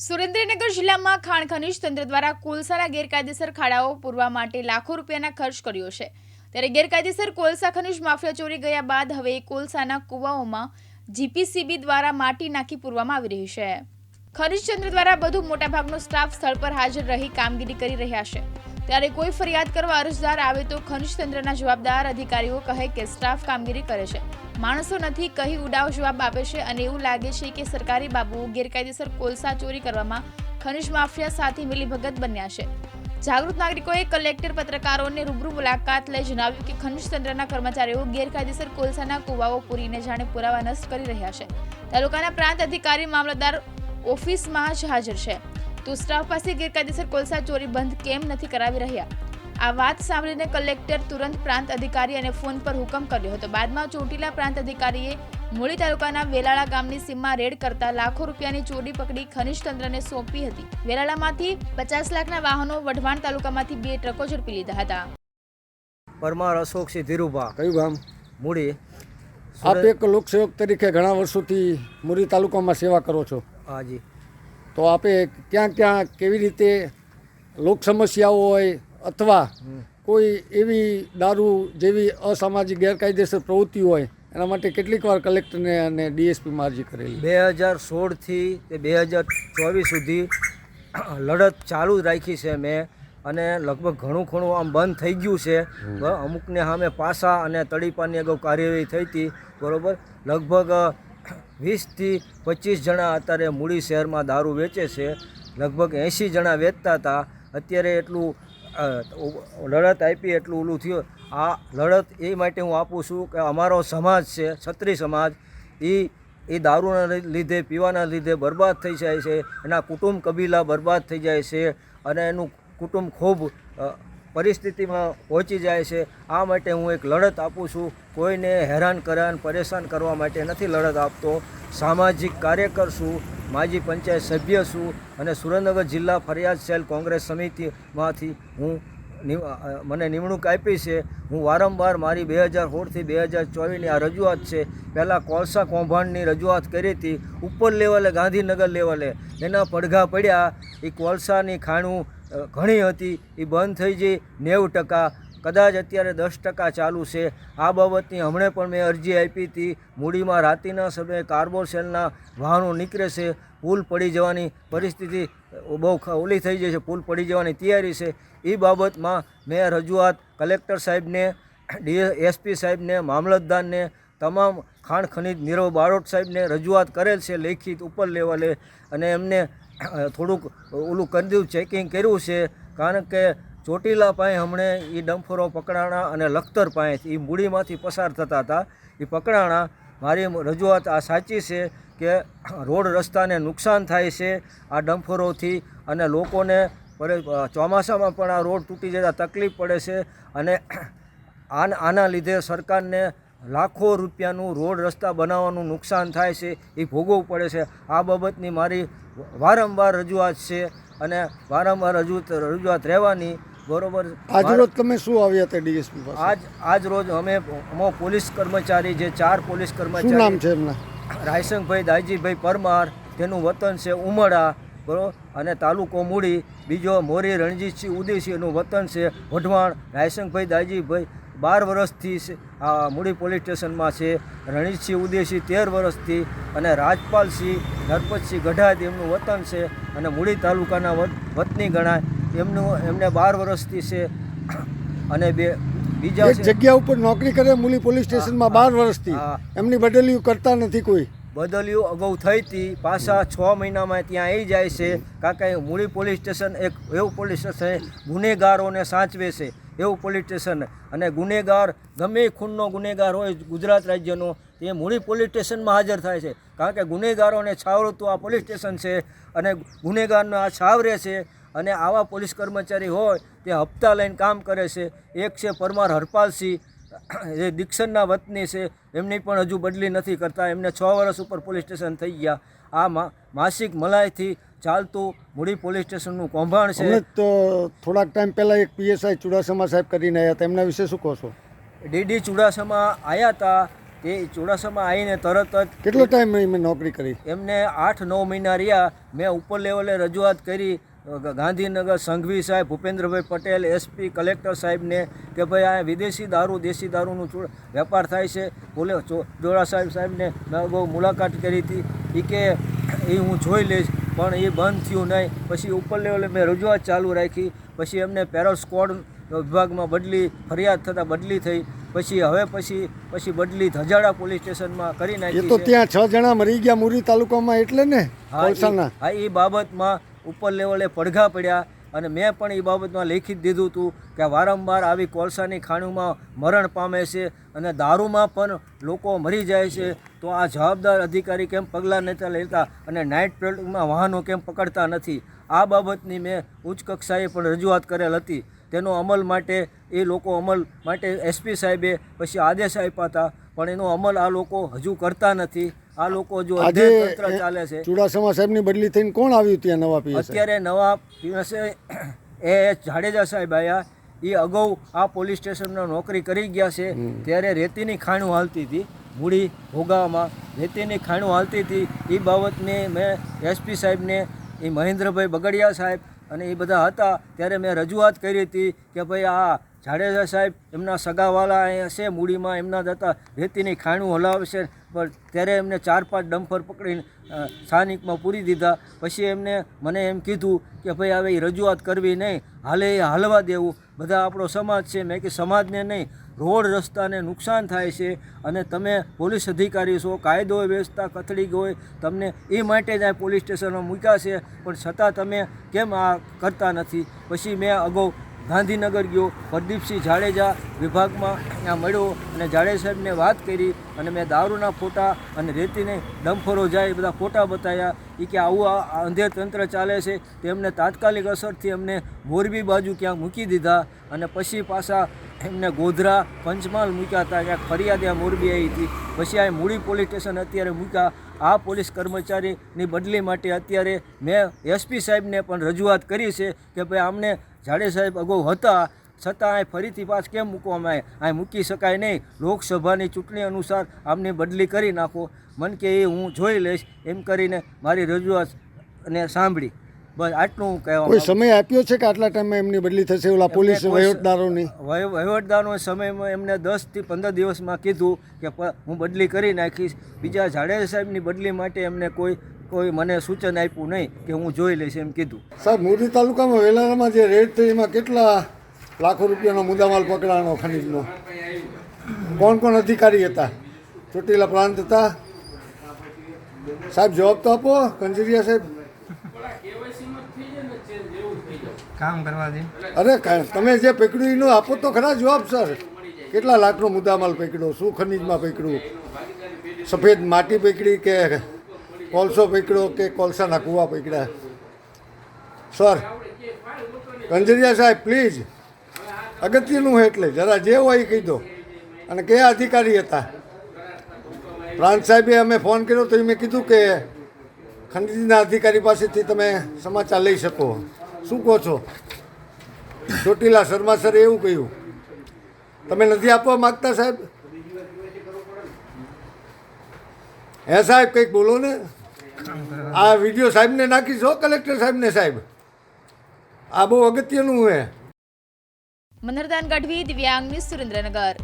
સુરેન્દ્રનગર જિલ્લામાં ખાણ ખનીજ તંત્ર દ્વારા કોલસાના ગેરકાયદેસર ખાડાઓ પૂરવા માટે લાખો રૂપિયાના ખર્ચ કર્યો છે. ત્યારે ગેરકાયદેસર કોલસા ખનીજ માફિયા ચોરી ગયા બાદ હવે કોલસાના કુવાઓમાં જીપીસીબી દ્વારા માટી નાખી પૂરવામાં આવી રહી છે. ખનિજ તંત્ર દ્વારા બધું મોટાભાગનો સ્ટાફ સ્થળ પર હાજર રહી કામગીરી કરી રહ્યા છે. ત્યારે કોઈ ફરિયાદ કરવા અરજદાર આવે તો ખનીજ તંત્રના જવાબદાર અધિકારીઓ કહે કે સ્ટાફ કામગીરી કરે છે. માણસો નથી, કહી ઉડાવ જવાબ આપે છે અને એવું લાગે છે કે સરકારી બાબુઓ ગેરકાયદેસર કોલસા ચોરી કરવામાં ખનીજ માફિયા સાથે મિલીભગત બન્યા છે. જાગૃત નાગરિકોએ કલેક્ટર પત્રકારોને રૂબરૂ મુલાકાત લઈ જણાવ્યું કે ખનિજ તંત્રના કર્મચારીઓ ગેરકાયદેસર કોલસાના કુવાઓ પૂરીને જાણે પુરાવા નષ્ટ કરી રહ્યા છે. તાલુકાના પ્રાંત અધિકારી મામલતદાર ઓફિસમાં જ હાજર છે. તો સ્ટાફ પાસે ગેરકાયદેસર કોલસા ચોરી બંધ કેમ નથી કરાવી રહ્યા? આ વાત સાંભળીને કલેક્ટર તુરંત પ્રાંત અધિકારી અને ફોન પર હુકમ કર્યો હતો. બાદમાં ચોટીલા પ્રાંત અધિકારીએ મૂળી તાલુકાના વેલાળા ગામની સીમમાં રેડ કરતા લાખો રૂપિયાની ચોરી પકડી ખનીજ તંત્રને સોંપી હતી. વેલાળામાંથી પચાસ લાખના વાહનો વઢવાણ તાલુકામાંથી બે ટ્રકો ઝડપી લીધા હતા. પરમાર અશોકસિંહ ધીરુભા. કયું ગામ? મૂડી આપ એક લોકસેવક તરીકે ઘણા વર્ષોથી મુરી તાલુકામાં સેવા કરો છો. હાજી તો આપે ક્યાં ક્યાં કેવી રીતે લોક સમસ્યાઓ હોય અથવા કોઈ એવી દારૂ જેવી અસામાજિક ગેરકાયદેસર પ્રવૃત્તિ હોય એના માટે કેટલીક વાર કલેક્ટરને અને ડીએસપીમાં અરજી કરેલી. બે હજાર સોળથી તે બે હજાર ચોવીસ સુધી લડત ચાલુ જ રાખી છે મેં અને લગભગ ઘણું ઘણું આમ બંધ થઈ ગયું છે. અમુકને સામે પાસા અને તળીપાની અગાઉ કાર્યવાહી થઈ હતી બરાબર? લગભગ વીસથી પચીસ જણા અત્યારે મૂડી શહેરમાં દારૂ વેચે છે. લગભગ એંશી જણા વેચતા હતા. અત્યારે એટલું લડત આપી એટલું ઓલું થયું. આ લડત એ માટે હું આપું છું કે અમારો સમાજ છે છત્રી સમાજ એ એ દારૂના લીધે, પીવાના લીધે બરબાદ થઈ જાય છે, એના કુટુંબ કબીલા બરબાદ થઈ જાય છે, અને એનું કુટુંબ ખૂબ પરિસ્થિતિમાં પહોંચી જાય છે. આ માટે હું એક લડત આપું છું. કોઈને હેરાન કરાન, પરેશાન કરવા માટે નથી લડત આપતો. સામાજિક કાર્યકર છું. માજી પંચાયત સભ્ય છું અને સુરેન્દ્રનગર જિલ્લા ફરિયાદ સેલ કોંગ્રેસ સમિતિમાંથી હું મને નિમણૂક આપી છે. હું વારંવાર મારી બે હજાર સોળથી બે હજાર ચોવીસની આ રજૂઆત છે. પહેલાં કોલસા કૌભાંડની રજૂઆત કરી હતી ઉપર લેવલે, ગાંધીનગર લેવલે. એના પડઘા પડ્યા. એ કોલસાની ખાણું ઘણી હતી. એ બંધ થઈ જઈ નેવું ટકા. કદાચ અત્યારે દસ ટકા ચાલુ છે. આ બાબતની હમણે પણ મેં અરજી આપી હતી. મૂડીમાં રાત્રિના સમયે કાર્બોસેલના વાહનો નીકળે છે. પુલ પડી જવાની પરિસ્થિતિ બહુ ઓલી થઈ જાય છે પુલ પડી જવાની તૈયારી છે. એ બાબતમાં મેં રજૂઆત કલેક્ટર સાહેબને ડી એસપી સાહેબને, મામલતદારને, તમામ ખાણ ખનિજ નીરવ બારોટ સાહેબને રજૂઆત કરેલ છે લેખિત ઉપર લેવલે. અને એમને થોડુંક ઓલું કરી દીધું ચેકિંગ કર્યું છે. કારણ કે ચોટીલા પાસે હમણે એ ડંફરો પકડાણા અને લખતર પાસે એ મૂડીમાંથી પસાર થતા હતા. એ પકડાણા, મારી રજૂઆત આ સાચી છે કે રોડ રસ્તાને નુકસાન થાય છે આ ડમ્ફરોથી અને લોકોને ચોમાસામાં પણ આ રોડ તૂટી જતા તકલીફ પડે છે અને આના લીધે સરકારને લાખો રૂપિયાનું રોડ રસ્તા બનાવવાનું નુકસાન થાય છે એ ભોગવવું પડે છે. આ બાબતની મારી વારંવાર રજૂઆત છે અને વારંવાર રજૂ રજૂઆત રહેવાની બરોબર આજરોજ તમે શું આવ્યા હતા ડીએસપી પાસે? આજ આજ રોજ અમે અમો પોલીસ કર્મચારી જે ચાર પોલીસ કર્મચારી નામ છે એમના? રાયસંગભાઈ દાજીભાઈ પરમાર તેનું વતન છે ઉમડા બરોબર અને તાલુકો મૂડી બીજો મોરી રણજીતસિંહ ઉદયસિંહનું વતન છે વઢવાણ રાયસંગભાઈ દાયજીભાઈ બાર વર્ષથી મૂડી પોલીસ સ્ટેશનમાં છે. રણજીતસિંહ ઉદયસિંહ તેર વર્ષથી અને રાજપાલસિંહ નરપતસિંહ ગઢા એમનું વતન છે અને મૂડી તાલુકાના વત- વતની ગણાય. એમનું એમને બાર વર્ષથી છે અને બે બીજા જગ્યા ઉપર નોકરી કરે મૂલી પોલીસ સ્ટેશનમાં બાર વર્ષથી. એમની બદલીઓ કરતા નથી કોઈ. બદલીઓ અગાઉ થઈ હતી. પાછા છ મહિનામાં ત્યાં આવી જાય છે. કારણ કે મૂળી પોલીસ સ્ટેશન એક એવું પોલીસ સ્ટેશન ગુનેગારોને સાચવે છે. એવું પોલીસ સ્ટેશન અને ગુનેગાર, ગમે ખૂનનો ગુનેગાર હોય ગુજરાત રાજ્યનો, તે મૂળી પોલીસ સ્ટેશનમાં હાજર થાય છે. કારણ કે ગુનેગારોને છાવરતું આ પોલીસ સ્ટેશન છે અને ગુનેગારનો આ છાવરે છે. અને આવા પોલીસ કર્મચારી હોય, તે હપ્તા લઈને કામ કરે છે. એક છે પરમાર હરપાલસિંહ, જે દીક્ષણના વતની છે. એમની પણ હજુ બદલી નથી કરતા. એમને છ વર્ષ ઉપર પોલીસ સ્ટેશન થઈ ગયા. આ માસિક મલાઈથી ચાલતું મૂડી પોલીસ સ્ટેશનનું કૌભાંડ છે. તો થોડાક ટાઈમ પહેલાં એક પીએસઆઈ ચુડાસમા સાહેબ કરીને આવ્યા હતા. એમના વિશે શું કહો છો? ડીડી ચુડાસમા આવ્યા હતા તે ચોડાસામાં આવીને તરત જ કેટલો ટાઈમ મેં નોકરી કરી? એમને આઠ નવ મહિના રહ્યા. મેં ઉપર લેવલે રજૂઆત કરી. ગાંધીનગર સંઘવી સાહેબ ભૂપેન્દ્રભાઈ પટેલ એસપી કલેક્ટર સાહેબને કે ભાઈ આ વિદેશી દારૂ દેશી દારૂનું વેપાર થાય છે. બોલે જોડા સાહેબ સાહેબને મેં બહુ મુલાકાત કરી હતી. એ કે એ હું જોઈ લઈશ. પણ એ બંધ થયું નહીં. પછી ઉપર લેવલે મેં રજૂઆત ચાલુ રાખી. પછી એમને પેરો સ્કોડ વિભાગમાં બદલી ફરિયાદ થતાં બદલી થઈ. પછી હવે પછી પછી બદલી ધજાડા પોલીસ સ્ટેશનમાં કરી નાખી તો ત્યાં છ જણા મરી ગયા મુરી તાલુકામાં એટલે ને હા એ બાબતમાં ઉપર લેવલે પડઘા પડ્યા. અને મેં પણ એ બાબતમાં લેખી દીધું હતું કે વારંવાર આવી કોલસાની ખાણુમાં મરણ પામે છે અને દારૂમાં પણ લોકો મરી જાય છે. તો આ જવાબદાર અધિકારી કેમ પગલાં નથી લેતા અને નાઇટ પેટ્રોલિંગમાં વાહનો કેમ પકડતા નથી? આ બાબતની મેં ઉચ્ચ કક્ષાએ પણ રજૂઆત કરેલ હતી. તેનો અમલ માટે એ લોકો અમલ માટે એસપી સાહેબે પછી આદેશ આપ્યા હતા, પણ એનો અમલ આ લોકો હજુ કરતા નથી. આ લોકો જો આજે તંત્ર ચાલે છે. ચુડાસમા સાહેબની બદલી થઈને કોણ આવ્યું ત્યાં નવા પીએસ અત્યારે નવા પીએસએ એ જાડેજા સાહેબ આવ્યા એ અગાઉ આ પોલીસ સ્ટેશનમાં નોકરી કરી ગયા છે. ત્યારે રેતીની ખાણું હાલતી હતી મૂડી ભોગાવામાં. રેતીની ખાણું હાલતી હતી એ બાબતને મેં એસપી સાહેબને એ મહેન્દ્રભાઈ બગડિયા સાહેબ અને એ બધા હતા. ત્યારે મેં રજૂઆત કરી હતી કે ભાઈ આ જાડેજા સાહેબ એમના સગાવાલા અહીંયા છે મૂડીમાં એમના હતા. રેતીની ખાણું હલાવશે પણ ત્યારે એમને ચાર પાંચ ડમ્ફર પકડીને સ્થાનિકમાં પૂરી દીધા. પછી એમને મને એમ કીધું કે ભાઈ હવે એ રજૂઆત કરવી નહીં, હાલે એ હાલવા દેવું. બધા આપણો સમાજ છે. મેં કે સમાજને નહીં, રોડ રસ્તાને નુકસાન થાય છે અને તમે પોલીસ અધિકારી છો, કાયદો વ્યવસ્થા કથળી હોય, તમને એ માટે જ આ પોલીસ સ્ટેશનમાં મૂક્યા છે. પણ છતાં તમે કેમ આ કરતા નથી? પછી મેં અગાઉ ગાંધીનગર ગયો, પ્રદીપસિંહ જાડેજા વિભાગમાં ત્યાં મળ્યો અને જાડે સાહેબને વાત કરી અને મેં દારૂના ફોટા અને રેતીને ડમ્ફરો જાય બધા ફોટા બતાવ્યા. એ કે આવું આ આ અંધેર તંત્ર ચાલે છે. તેમને તાત્કાલિક અસરથી અમને મોરબી બાજુ ક્યાંક મૂકી દીધા અને પછી પાછા એમને ગોધરા, પંચમહાલ મૂક્યા હતા. ક્યાંક ફરિયાદ આ મોરબી આવી હતી. પછી આ મૂળી પોલીસ સ્ટેશન અત્યારે મૂક્યા. આ પોલીસ કર્મચારીની બદલી માટે અત્યારે મેં એસપી સાહેબને પણ રજૂઆત કરી છે કે ભાઈ આમને જાડે સાહેબ અગાઉ હતા છતાં અહીં ફરીથી પાછ કેમ મૂકવામાં આવે અહીં મૂકી શકાય નહીં. લોકસભાની ચૂંટણી અનુસાર આમની બદલી કરી નાખો. મન કે એ હું જોઈ લઈશ. એમ કરીને મારી રજૂઆત અને સાંભળી. બસ આટલું હું કહેવા કોઈ સમય આપ્યો છે કે આટલા ટાઈમમાં એમની બદલી થશે ઓલા પોલીસ વહીવટદારોની? વહી- વહીવટદારનો સમયમાં એમને દસથી પંદર દિવસમાં કીધું કે હું બદલી કરી નાખીશ. બીજા જાડેજા સાહેબની બદલી માટે એમને કોઈ કોઈ મને સૂચન આપ્યું નહીં કે હું જોઈ લઈશ એમ કીધું. સાહેબ મોરબી તાલુકામાં વેલારામાં જે રેડ થઈ એમાં કેટલા લાખો રૂપિયાનો મુદ્દામાલ પકડાણો ખનીજનો? કોણ કોણ અધિકારી હતા? ચોટીલા પ્રાંત હતા? સાહેબ જવાબ તો આપો કંજરિયા સાહેબ. કામ કરવા દે અરે કા- તમે જે પકડ્યું એનો આપો તો ખરા જવાબ સર. કેટલા લાખનો મુદ્દામાલ પકડ્યો? શું ખનીજમાં પકડ્યું? સફેદ માટી પકડી કે કોલસો પકડ્યો કે કોલસાના કૂવા પકડ્યા સર, કંજરિયા સાહેબ, પ્લીઝ. અગત્યનું એટલે, જરા જે હોય એ કહી દો. અને કયા અધિકારી હતા? પ્રાંત સાહેબે અમે ફોન કર્યો તો મેં કીધું કે ખંડજીના અધિકારી પાસેથી તમે સમાચાર લઈ શકો. શું કહો છો? ચોટીલા શર્મા સરે એવું કહ્યું. તમે નથી આપવા માગતા સાહેબ? હે સાહેબ, કંઈક બોલો ને. આ વીડિયો સાહેબને નાખીશો કલેક્ટર સાહેબને સાહેબ. આ બહુ અગત્યનું છે. મનરદાન ગઢવી, દિવ્યાંગ ન્યૂઝ સુરેન્દ્રનગર.